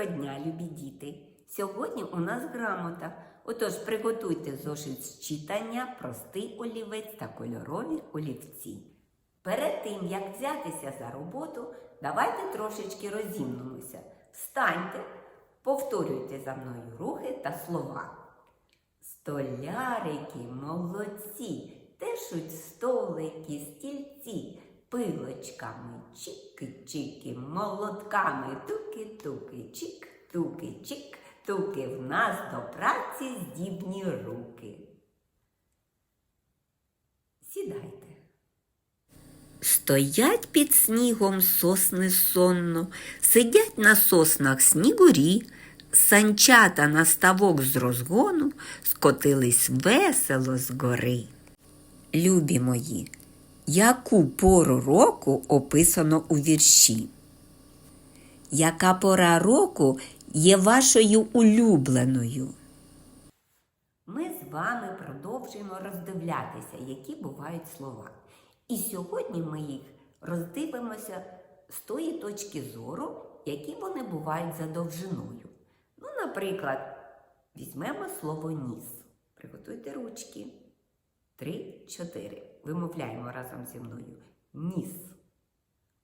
Доброго дня, любі діти! Сьогодні у нас грамота. Отож, приготуйте зошит з читання, простий олівець та кольорові олівці. Перед тим, як взятися за роботу, давайте трошечки розімнемося. Встаньте, повторюйте за мною рухи та слова. Столярики молодці, тешуть столики, стільці, пилочками, чики-чики, молотками, туки-туки, чик-туки-чик, туки в нас до праці здібні руки. Сідайте. Стоять під снігом сосни сонно, сидять на соснах снігурі, санчата на ставок з розгону скотились весело з гори. Любі мої, яку пору року описано у вірші? Яка пора року є вашою улюбленою? Ми з вами продовжуємо роздивлятися, які бувають слова. І сьогодні ми їх роздивимося з тої точки зору, які вони бувають за довжиною. Ну, наприклад, візьмемо слово ніс. Приготуйте ручки. Три, чотири. Вимовляємо разом зі мною. Ніс.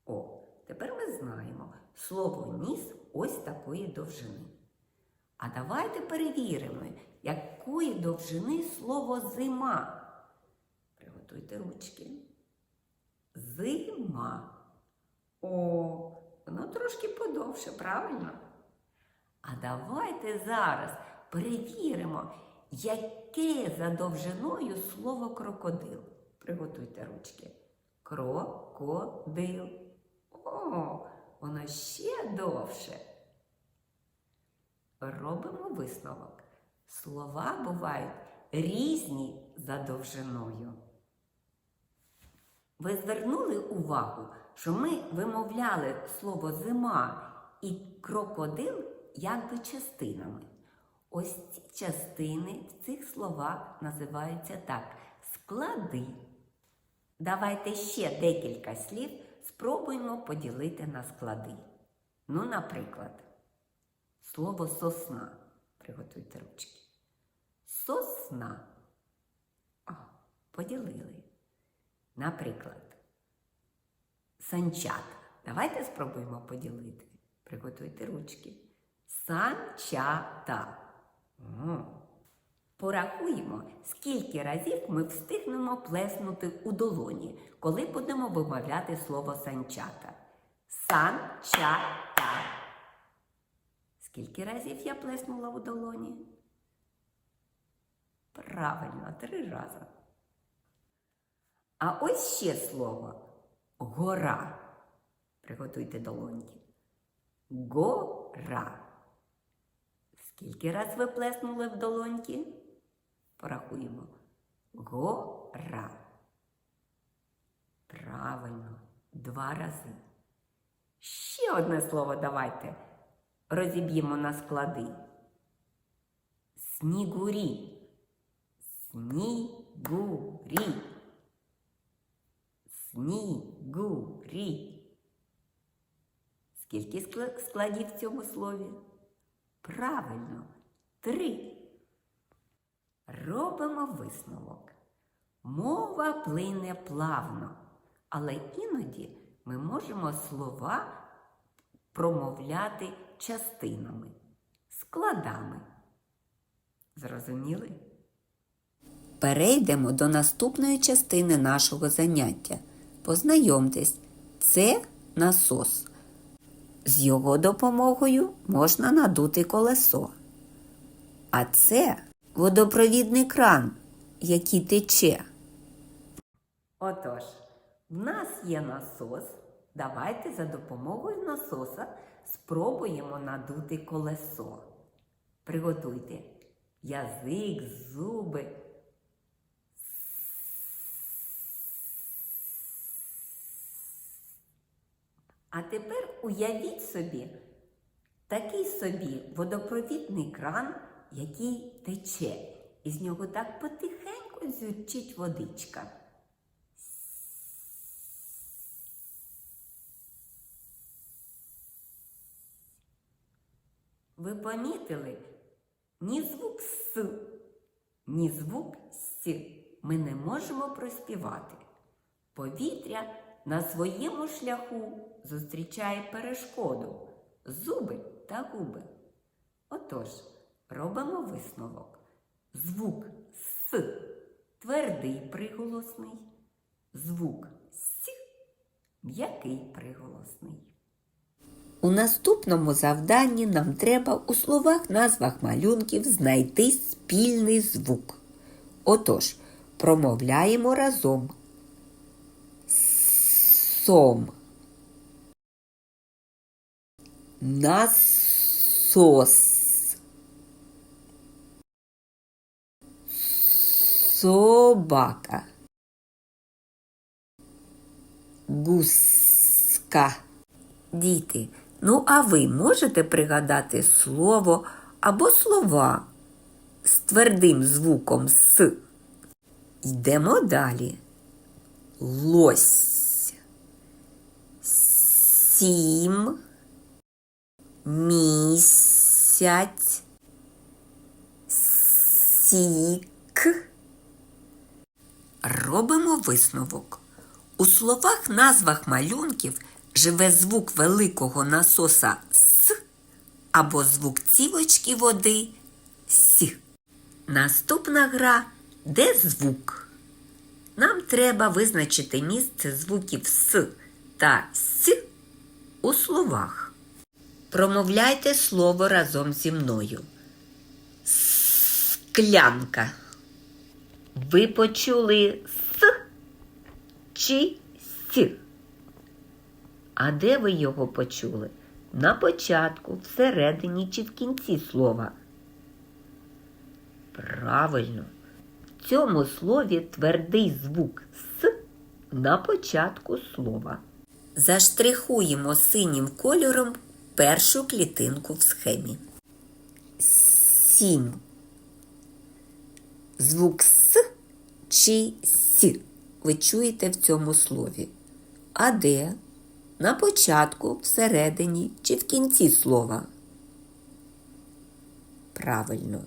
О, тепер ми знаємо слово ніс ось такої довжини. А давайте перевіримо, якої довжини слово зима. Приготуйте ручки. Зима. О, воно трошки подовше, правильно? А давайте зараз перевіримо, яке за довжиною слово крокодил. Приготуйте ручки. Крокодил. О, воно ще довше. Робимо висновок. Слова бувають різні за довжиною. Ви звернули увагу, що ми вимовляли слово зима і крокодил якби частинами. Ось ці частини в цих словах називаються так склади. Давайте ще декілька слів спробуємо поділити на склади. Ну, наприклад, слово сосна. Приготуйте ручки. Сосна. О, поділили. Наприклад, санчат. Давайте спробуємо поділити. Приготуйте ручки. Санчата. О. Порахуємо, скільки разів ми встигнемо плеснути у долоні, коли будемо вимовляти слово санчата. Санчата. Скільки разів я плеснула у долоні? Правильно, три рази. А ось ще слово гора. Приготуйте долоньки. Гора. Скільки раз ви плеснули в долоньки? Порахуємо. Гора. Правильно, два рази. Ще одне слово давайте розіб'ємо на склади. Снігурі. Снігурі. Снігурі. Скільки скла- складів в цьому слові? Правильно, три. Робимо висновок. Мова плине плавно, але іноді ми можемо слова промовляти частинами, складами. Зрозуміли? Перейдемо до наступної частини нашого заняття. Познайомтесь, це насос. З його допомогою можна надути колесо. А це водопровідний кран, який тече. Отож, в нас є насос. Давайте за допомогою насоса спробуємо надути колесо. Приготуйте язик, зуби. А тепер уявіть собі такий собі водопровідний кран, який тече. І з нього так потихеньку зючить водичка. ви помітили ні звук С, ні звук С ми не можемо проспівати. Повітря на своєму шляху зустрічає перешкоду зуби та губи. Отож, робимо висновок. Звук С твердий приголосний, звук С м'який приголосний. У наступному завданні нам треба у словах назвах малюнків знайти спільний звук. Отож, промовляємо разом. Сом. Насос. Собака. Гуска. Діти, ну а ви можете пригадати слово або слова з твердим звуком С? Йдемо далі. Лось. Сім. Місяць. Сік. Робимо висновок. У словах назвах малюнків живе звук великого насоса С або звук цівочки води С. Наступна гра де звук. Нам треба визначити місце звуків С та С у словах. Промовляйте слово разом зі мною. Склянка. Ви почули С чи С? А де ви його почули? На початку, всередині чи в кінці слова? Правильно. В цьому слові твердий звук С на початку слова. Заштрихуємо синім кольором першу клітинку в схемі. Сім. Звук С чи С ви чуєте в цьому слові. А де? На початку, всередині чи в кінці слова? Правильно.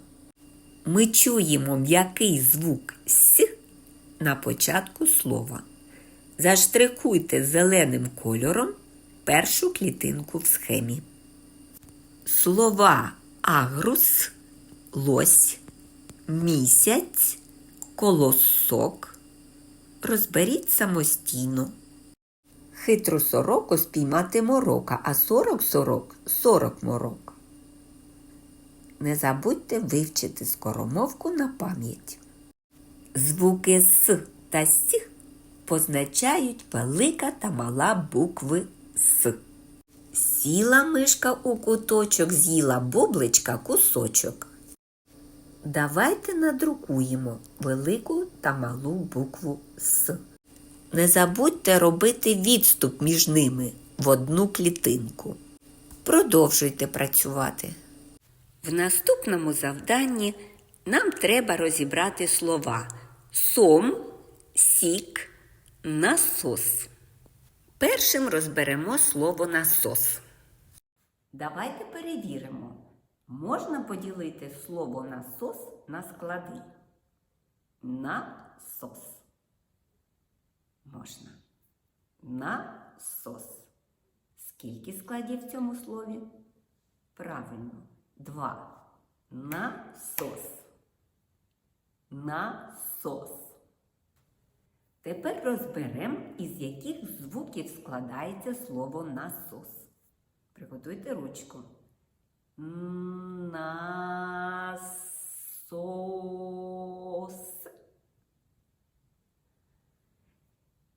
Ми чуємо м'який звук С на початку слова. Заштрихуйте зеленим кольором першу клітинку в схемі. Слова агрус, лось, місяць, колосок. Розберіть самостійно. Хитру сороку спіймати морока, а сорок сорок сорок морок. Не забудьте вивчити скоромовку на пам'ять. Звуки С та С позначають велика та мала букви С. Сіла мишка у куточок, з'їла бубличка кусочок. Давайте надрукуємо велику та малу букву С. Не забудьте робити відступ між ними в одну клітинку. Продовжуйте працювати. В наступному завданні нам треба розібрати слова сом, сік, насос. Першим розберемо слово насос. Давайте перевіримо. Можна поділити слово насос на склади. Насос. Можна. Насос. Скільки складів в цьому слові? Правильно. Два. Насос. Насос. Тепер розберемо, із яких звуків складається слово насос. Приготуйте ручку. Насос.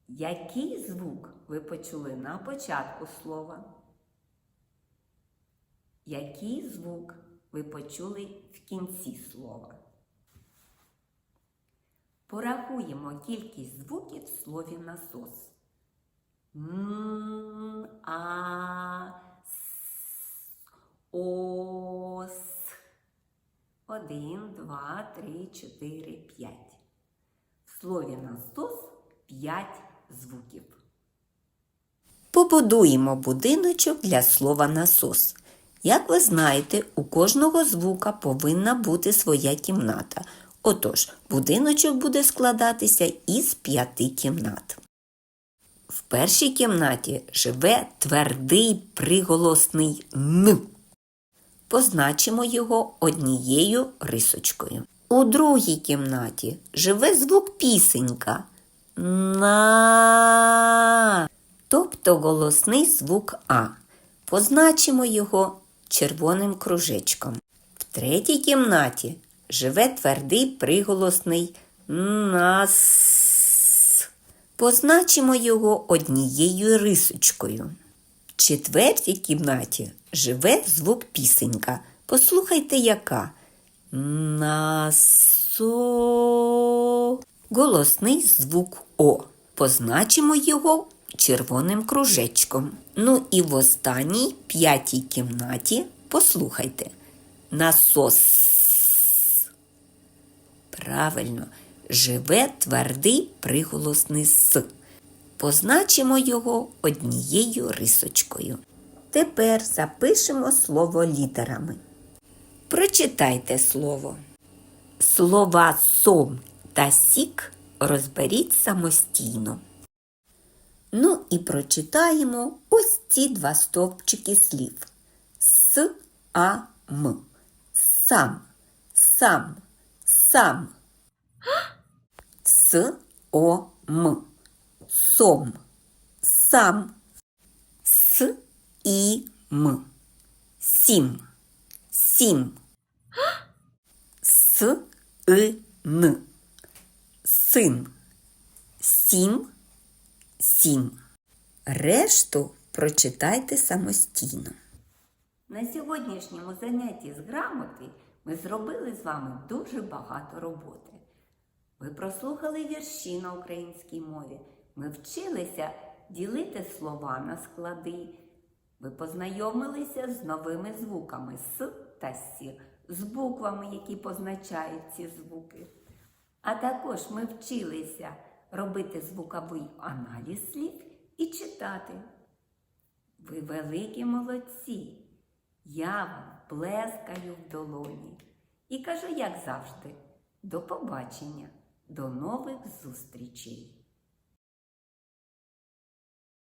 Який звук ви почули на початку слова? Який звук ви почули в кінці слова? Порахуємо кількість звуків в слові насос. М, а, с, о, с. Один, два, три, чотири, п'ять. В слові насос п'ять звуків. Побудуємо будиночок для слова насос. Як ви знаєте, у кожного звука повинна бути своя кімната. Отож, будиночок буде складатися із п'яти кімнат. В першій кімнаті живе твердий приголосний Н. Позначимо його однією рисочкою. У другій кімнаті живе звук пісенька. На. Тобто голосний звук А. Позначимо його червоним кружечком. В третій кімнаті живе твердий приголосний нас. Позначимо його однією рисочкою. В четвертій кімнаті живе звук пісенька. Послухайте, яка. Насо. Голосний звук О. Позначимо його червоним кружечком. Ну і в останній п'ятій кімнаті послухайте. Насос. Правильно, живе твердий приголосний С. Позначимо його однією рисочкою. Тепер запишемо слово літерами. Прочитайте слово. Слова сом та сік розберіть самостійно. Ну і прочитаємо ось ці два стовпчики слів. С, а, м. Сам, сам, сам. С, о, м. Сом, сам. С, і, м. Сім, сім. С, и, н. Син, сім, сім. Решту прочитайте самостійно. На сьогоднішньому занятті з грамоти ми зробили з вами дуже багато роботи. Ви прослухали вірші на українській мові. Ми вчилися ділити слова на склади. Ви познайомилися з новими звуками С та С, з буквами, які позначають ці звуки. А також ми вчилися робити звуковий аналіз слів і читати. Ви великі молодці. Я вам плескаю в долоні і кажу, як завжди, до побачення, до нових зустрічей.